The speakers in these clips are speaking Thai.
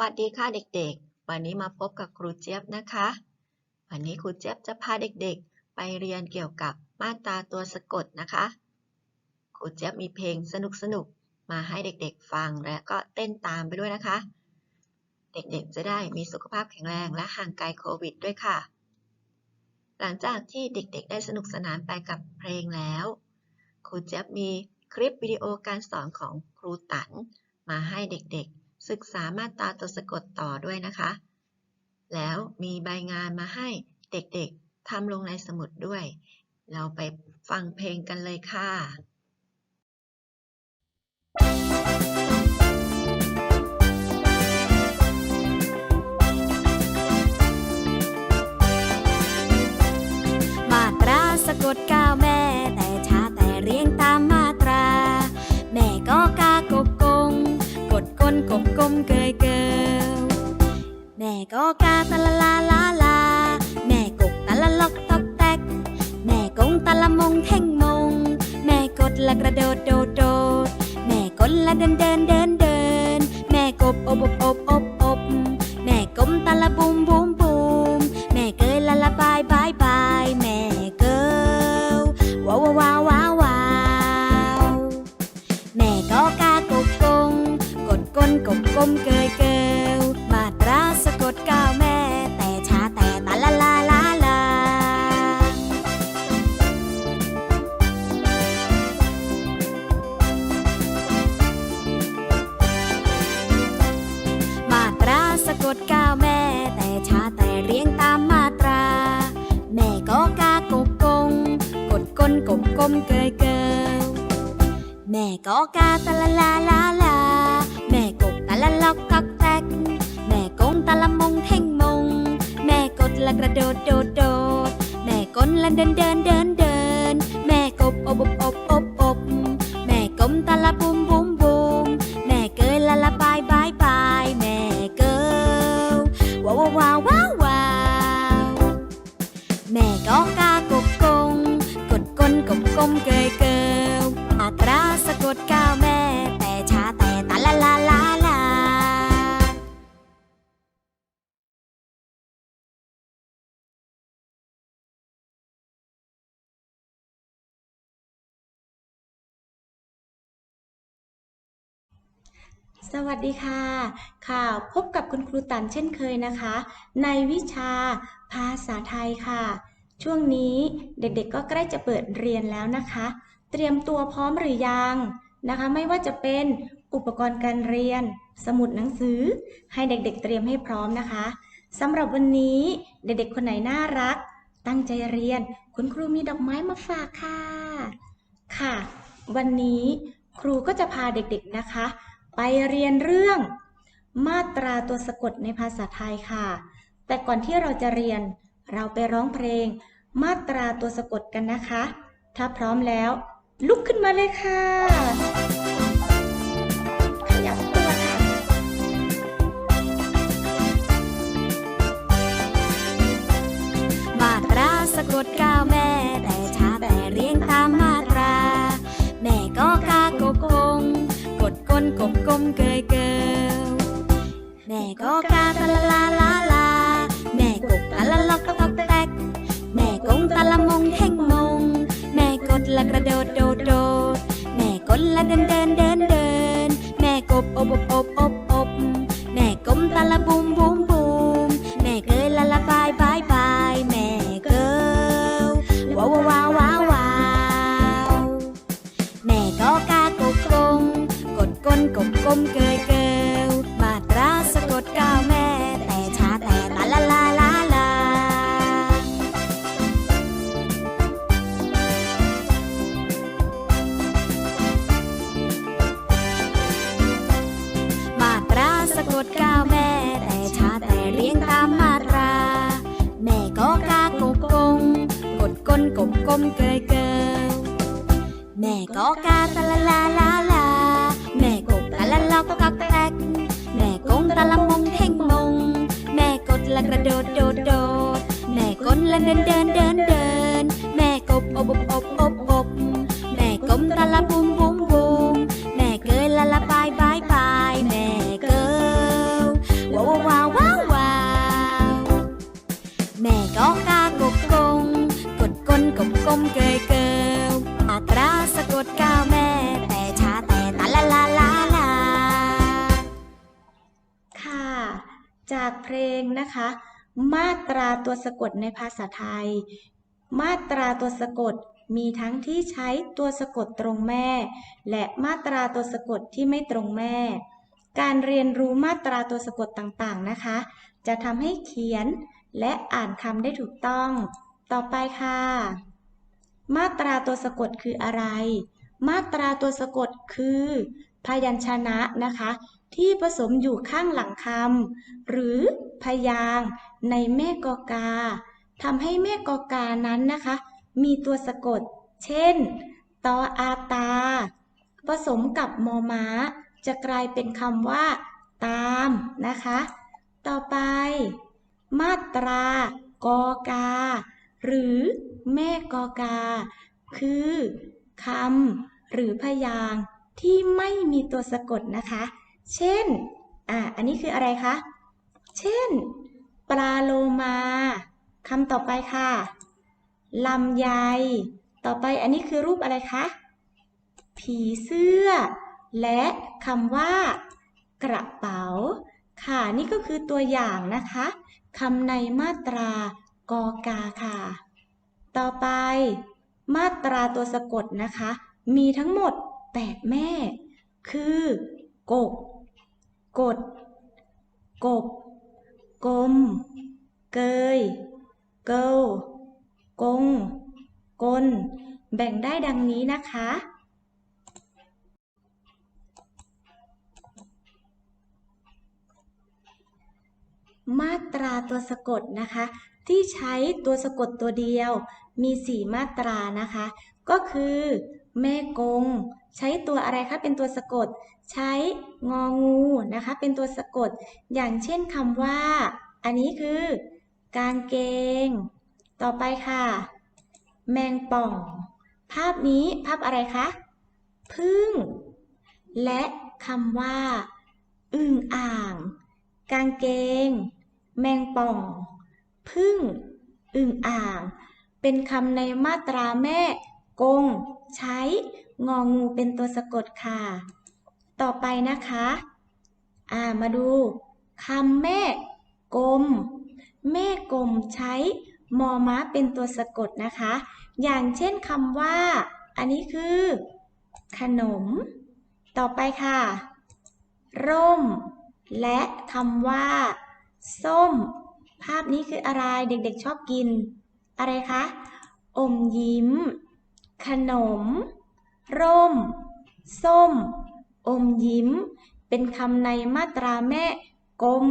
วัสดีค่ะเด็กๆ วันนี้มาพบกับครูเจี๊ยบนะคะ วันนี้ครูเจี๊ยบจะพาเด็กๆ ไปเรียนเกี่ยวกับมาตราตัวสะกดนะคะ ครูเจี๊ยบมีเพลงสนุกๆ มาให้เด็กๆ ฟังและก็เต้นตามไปด้วยนะคะ เด็กๆ จะได้มีสุขภาพแข็งแรงและห่างไกลโควิดด้วยค่ะ หลังจากที่เด็กๆ ได้สนุกสนานไปกับเพลงแล้ว ครูเจี๊ยบมีคลิปวิดีโอการสอนของครูตันมาให้เด็กๆ ศึกษามาตราตัวสะกดต่อด้วยนะคะ แล้วมีใบงานมาให้เด็กๆทำลงในสมุดด้วย เราไปฟังเพลงกันเลยค่ะ มาตราสะกดก้าวแม่ กดก้นกบกลมเกยเกลแม่ก็กาตะละลาลาลา แม่กบตะละล็อกตอกแตก แม่กงตะละมงแท่งมง แม่กดละกระโดดโดดโดด แม่กดละเดินเดินเดินเดิน แม่กบอบอบโอ ละกระโดดโดดโดดแม่กลละเดินเดินเดินเดินแม่กบอบอบอบ สวัสดีค่ะค่ะพบกับคุณครูตันเช่นเคยนะคะ ในวิชาภาษาไทยค่ะ ช่วงนี้เด็กๆก็ใกล้จะเปิดเรียนแล้วนะคะ เตรียมตัวพร้อมหรือยังนะคะ ไม่ว่าจะเป็นอุปกรณ์การเรียน สมุดหนังสือ ให้เด็กๆ เตรียมให้พร้อมนะคะสำหรับวันนี้เด็กๆ คนไหนน่ารัก ตั้งใจเรียน คุณครูมีดอกไม้มาฝากค่ะ ค่ะ วันนี้ครูก็จะพาเด็กๆนะคะ ไปเรียนเรื่อง มาตราตัวสะกดในภาษาไทยค่ะ แต่ก่อนที่เราจะเรียน เราไปร้องเพลง มาตราตัวสะกดกันนะคะ ถ้าพร้อมแล้ว ลุกขึ้นมาเลยค่ะขยับตัวค่ะมาตราสะกดก้า กบกลมเกยเกลแม่ก็กาตะลาลาลา แม่กบตะละล็อกตอกแตก แม่กงตะละมงเท่งมง แม่กดละกระโดดโดดโดด แม่กลละเดินเดินเดินเดิน แม่กบอบอบอบอบอบแม่กมตะละบุมบุมบุมแม่เกยละละบายบายบายแม่เกลว้าวว้าวว้าวว้าวแม่ก็กา กดก้นกบกลมเกยเกลมาตราสะกดก้าวแม่ แต่ช้าแต่ตาละลาลาลา มาตราสะกดก้าวแม่ แต่ช้าแต่เรียงตามมาตรา แม่ก็กากบกงกดก้นกบกลมเกยเกลแม่ก็กาตะละลาลาลา และเดินเดินเดินเดิน แม่กบอบอบอบอบอบแม่กบตะละบุมบุมบุมแม่เกยละละบายบายบายแม่เกยว้าวว้าวว้าวว้าวแม่ก็กากบกงกดกลนกบกลมเกยเกยอัตราสะกดก้าวแม่แต่ชาแต่ตะละละละลาค่ะ จากเพลงนะคะ มาตราตัวสะกดในภาษาไทย มาตราตัวสะกดมีทั้งที่ใช้ตัวสะกดตรงแม่ และมาตราตัวสะกดที่ไม่ตรงแม่ การเรียนรู้มาตราตัวสะกดต่างๆนะคะ จะทำให้เขียนและอ่านคำได้ถูกต้อง ต่อไปค่ะ มาตราตัวสะกดคืออะไร มาตราตัวสะกดคือ พยัญชนะนะคะ ที่ผสมอยู่ข้างหลังคำหรือพยาง ในแม่กอกาทำให้แม่กอกานั้นนะคะ มีตัวสะกด เช่น ตออาตา ผสมกับมอม้า จะกลายเป็นคำว่า ตามนะคะ ต่อไป มาตรากอกา หรือแม่กอกา คือคำหรือพยางที่ไม่มีตัวสะกดนะคะ เช่น อ่า อันนี้คืออะไรคะ เช่น ปลาโลมาคำต่อไปค่ะลำไย ต่อไปอันนี้คือรูปอะไรคะ ผีเสื้อ และคำว่า กระเป๋า ค่ะนี่ก็คือตัวอย่างนะคะคำในมาตรากอกาค่ะ ต่อไป มาตราตัวสะกดนะคะ มีทั้งหมด 8 แม่ คือ กก กด กบ กลม เกย เกลกง กล แบ่งได้ดังนี้นะคะ มาตราตัวสะกดนะคะ ที่ใช้ตัวสะกดตัวเดียวมีสี่มาตรานะคะ ก็คือ แม่กง ใช้ตัวอะไรคะเป็นตัวสะกด ใช้งองูนะคะ เป็นตัวสะกด อย่างเช่นคำว่า อันนี้คือ กางเกง ต่อไปค่ะ แมงป่อง ภาพนี้ภาพอะไรคะพึ่ง และคำว่า อึ่งอ่าง กางเกง แมงป่อง พึ่ง อึ่งอ่าง เป็นคำในมาตราแม่กง ใช้ งองูเป็นตัวสะกดค่ะ ต่อไปนะคะ อ่ามาดูคำแม่กลมแม่กลมใช้ มอม้าเป็นตัวสะกดนะคะ อย่างเช่นคำว่า อันนี้คือ ขนม ต่อไปค่ะ ร่ม และคำว่า ส้ม ภาพนี้คืออะไรเด็กๆชอบกิน อะไรคะ อมยิ้ม ขนม ร่ม ส้ม อมยิ้ม เป็นคำในมาตราแม่กลม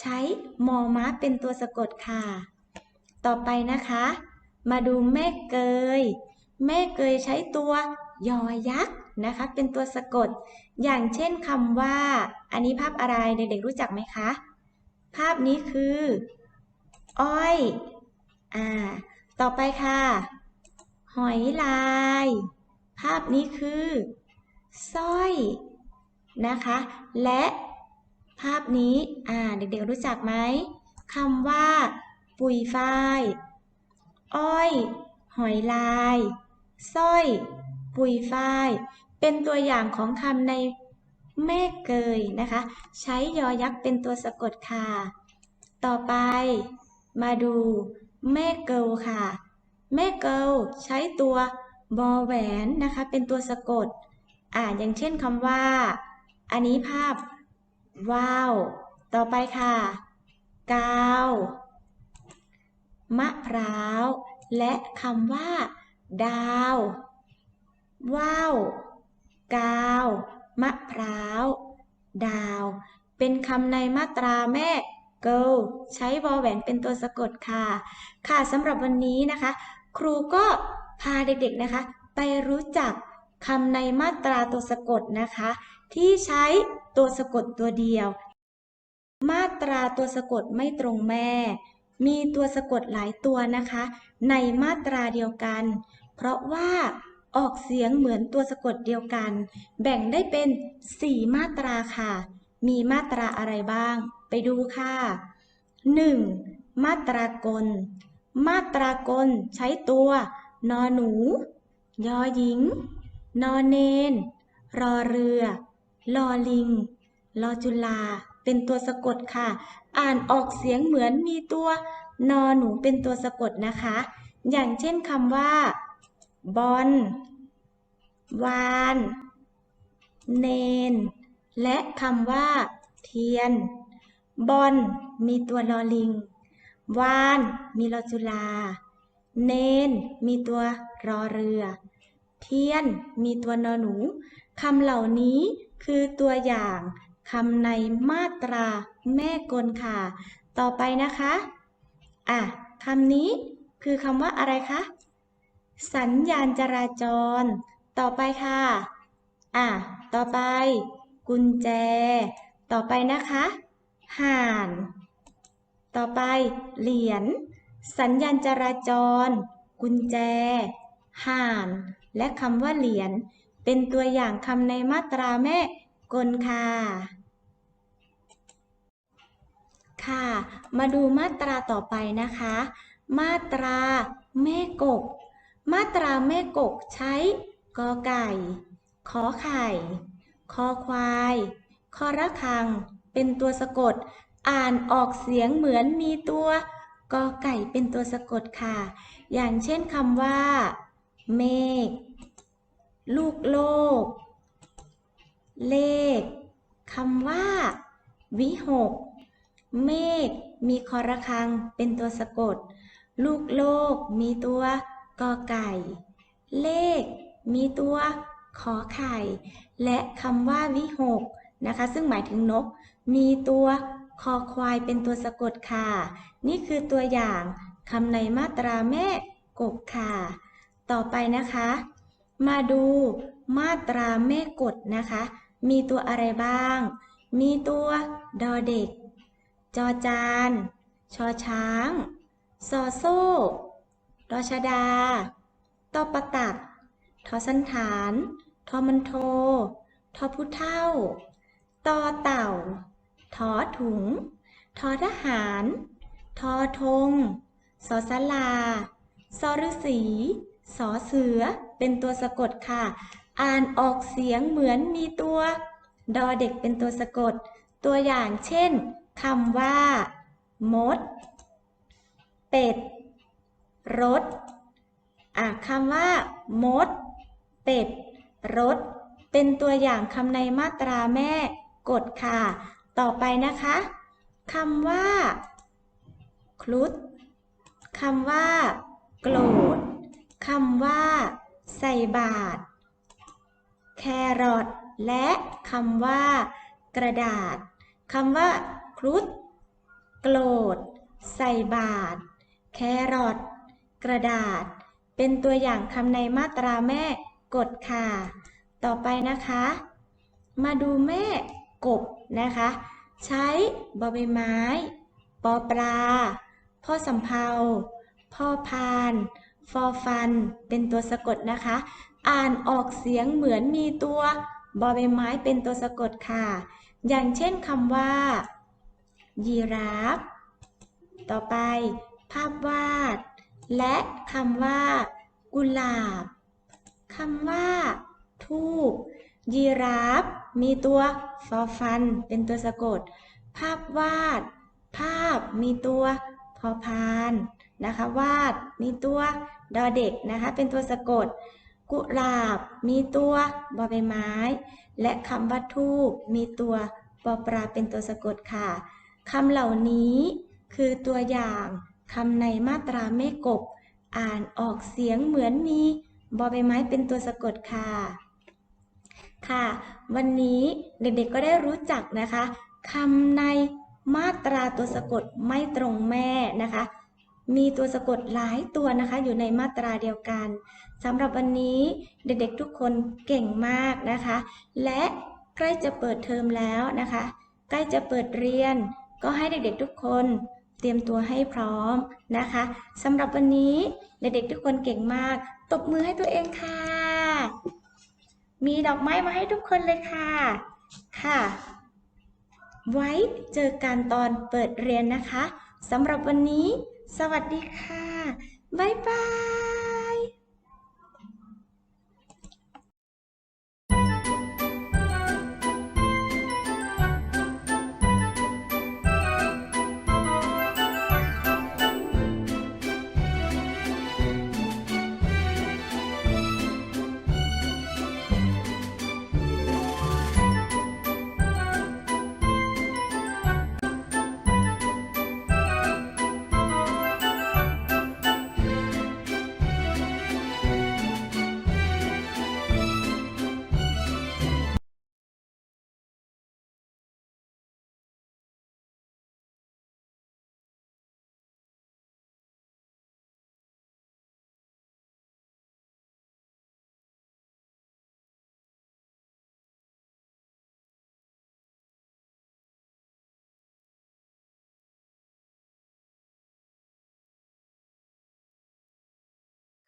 ใช้มอม้าเป็นตัวสะกดค่ะ ต่อไปนะคะ มาดูแม่เกย แม่เกยใช้ตัวยอยักษ์นะคะ เป็นตัวสะกด อย่างเช่นคำว่า อันนี้ภาพอะไรเด็กๆรู้จักไหมคะ ภาพนี้คือ อ้อย อ่า ต่อไปค่ะ หอยลาย ภาพนี้คือสร้อยนะคะ และภาพนี้อ่าเด็กๆรู้จักไหมคำว่า ปุยฝ้าย อ้อย หอยลายสร้อย ปุยฝ้าย เป็นตัวอย่างของคำในแม่เกยนะคะ ใช้ยอยักษ์เป็นตัวสะกดค่ะ ต่อไปมาดูแม่เกิลค่ะ แม่เกิลใช้ตัวบอแหวนนะคะ เป็นตัวสะกด อ่าอย่างเช่นคำว่า อันนี้ภาพ ว้าว ต่อไปค่ะกาวมะพร้าว และคำว่า ดาว ว้าว กาว มะพร้าว ดาว เป็นคำในมาตราแม่ เกิลใช้วอแหวนเป็นตัวสะกดค่ะ ค่ะสำหรับวันนี้นะคะ ครูก็พาเด็กๆนะคะ ไปรู้จักคำในมาตราตัวสะกดนะคะ ที่ใช้ตัวสะกดตัวเดียว มาตราตัวสะกดไม่ตรงแม่ มีตัวสะกดหลายตัวนะคะ ในมาตราเดียวกัน เพราะว่าออกเสียงเหมือนตัวสะกดเดียวกัน แบ่งได้เป็น 4 มาตราค่ะ มีมาตราอะไรบ้าง ไปดูค่ะ 1. มาตรากล มาตรากลใช้ตัว นอหนู ยอหญิง นอเนน รอเรือ ลอลิง ลอจุลา เป็นตัวสะกดค่ะ อ่านออกเสียงเหมือนมีตัวนอหนูเป็นตัวสะกดนะคะ อย่างเช่นคำว่า บอล วาน เนน และคำว่า เทียน บอลมีตัวลอลิง วาน มีลอจุลา เนน มีตัวรอเรือ เทียน มีตัวนอหนูคำเหล่านี้คือตัวอย่างคำในมาตราแม่กลค่ะ ต่อไปนะคะ อะคำนี้คือคำว่าอะไรคะ สัญญาณจราจร ต่อไปค่ะ อะ ต่อไป กุญแจ ต่อไปนะคะ ห่าน ต่อไปเหรียญ สัญญาณจราจร กุญแจ ห่าน และคำว่าเหรียญ เป็นตัวอย่างคำในมาตราแม่กลค่ะ ค่ะ มาดูมาตราต่อไปนะคะ มาตราแม่กบมาตราแม่กบใช้กอไก่ ขอไข่ คอควาย คอระฆัง เป็นตัวสะกด อ่านออกเสียงเหมือนมีตัวกอไก่เป็นตัวสะกดค่ะ อย่างเช่นคำว่า เมฆ ลูกโลก เลขคำว่า วิหก เมฆ มีคอระฆังเป็นตัวสะกด ลูกโลก มีตัวกอไก่ เลข มีตัวขอไข่ และคำว่าวิหกนะคะ ซึ่งหมายถึงนก มีตัว คอควายเป็นตัวสะกดค่ะ นี่คือตัวอย่างคำในมาตราแม่กบค่ะ ต่อไปนะคะ มาดูมาตราแม่กดนะคะ มีตัวอะไรบ้าง มีตัวดอเด็ก จอจาน ชอช้างซอโซ่รอชดาตอประตักทอสันฐาน ทอมันโท ทอผู้เท่า ตอเต่า ทอถุง ทอทหาร ทอธงสอสลาสอฤษีสอเสือ เป็นตัวสะกดค่ะ อ่านออกเสียงเหมือนมีตัว ดอเด็กเป็นตัวสะกด ตัวอย่างเช่นคำว่า มด เป็ด รถ อะคำว่า มด เป็ด รถ เป็นตัวอย่างคำในมาตราแม่ กดค่ะ ต่อไปนะคะคำว่า คลุดคำว่า โกรธคำว่า ใส่บาตรแครอทและคำว่า กระดาษคำว่าครุฑโกรธใส่บาตรแครอทกระดาษ เป็นตัวอย่างคำในมาตราแม่กดค่ะ ต่อไปนะคะ มาดูแม่ กบนะคะ ใช้บอใบไม้ ปอปลา พ่อสำเภา พ่อพาน ฟอฟัน เป็นตัวสะกดนะคะ อ่านออกเสียงเหมือนมีตัวบอใบไม้เป็นตัวสะกดค่ะ อย่างเช่นคำว่า ยีราฟ ต่อไป ภาพวาด และคำว่า กุหลาบคำว่า ทูบ ยีราฟ มีตัวฟอฟัน เป็นตัวสะกด ภาพวาด ภาพมีตัวพอพานนะคะ วาดมีตัวดอเด็กนะคะ เป็นตัวสะกด กุหลาบ มีตัวบอใบไม้ และคำว่าทูบมีตัวปอปลาเป็นตัวสะกดค่ะคำเหล่านี้คือตัวอย่างคำในมาตราแม่กบ อ่านออกเสียงเหมือนมีบอใบไม้เป็นตัวสะกดค่ะ ค่ะ วันนี้เด็กๆก็ได้รู้จักนะคะคำในมาตราตัวสะกดไม่ตรงแม่นะคะ มีตัวสะกดหลายตัวนะคะ อยู่ในมาตราเดียวกันสำหรับวันนี้เด็กๆทุกคนเก่งมากนะคะ และใกล้จะเปิดเทอมแล้วนะคะ ใกล้จะเปิดเรียน ก็ให้เด็กๆทุกคนเตรียมตัวให้พร้อมนะคะสำหรับวันนี้เด็กๆทุกคนเก่งมาก ตบมือให้ตัวเองค่ะ มีดอกไม้มาให้ทุกคนเลยค่ะ ค่ะ ไว้เจอกันตอนเปิดเรียนนะคะสำหรับวันนี้ สวัสดีค่ะ บ๊ายบาย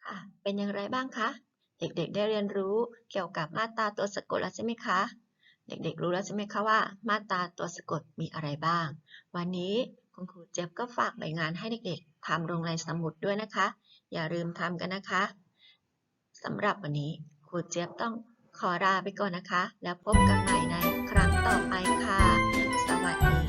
ค่ะ เป็นอย่างไรบ้างคะ เด็กๆได้เรียนรู้เกี่ยวกับมาตราตัวสะกดแล้วใช่ไหมคะ เด็กๆรู้แล้วใช่ไหมคะว่า มาตราตัวสะกดมีอะไรบ้าง วันนี้คุณครูเจี๊ยบก็ฝากใบงานให้เด็กๆทำลงในสมุดด้วยนะคะ อย่าลืมทำกันนะคะสำหรับวันนี้ครูเจี๊ยบต้องขอลาไปก่อนนะคะ แล้วพบกันใหม่ในครั้งต่อไปค่ะ สวัสดี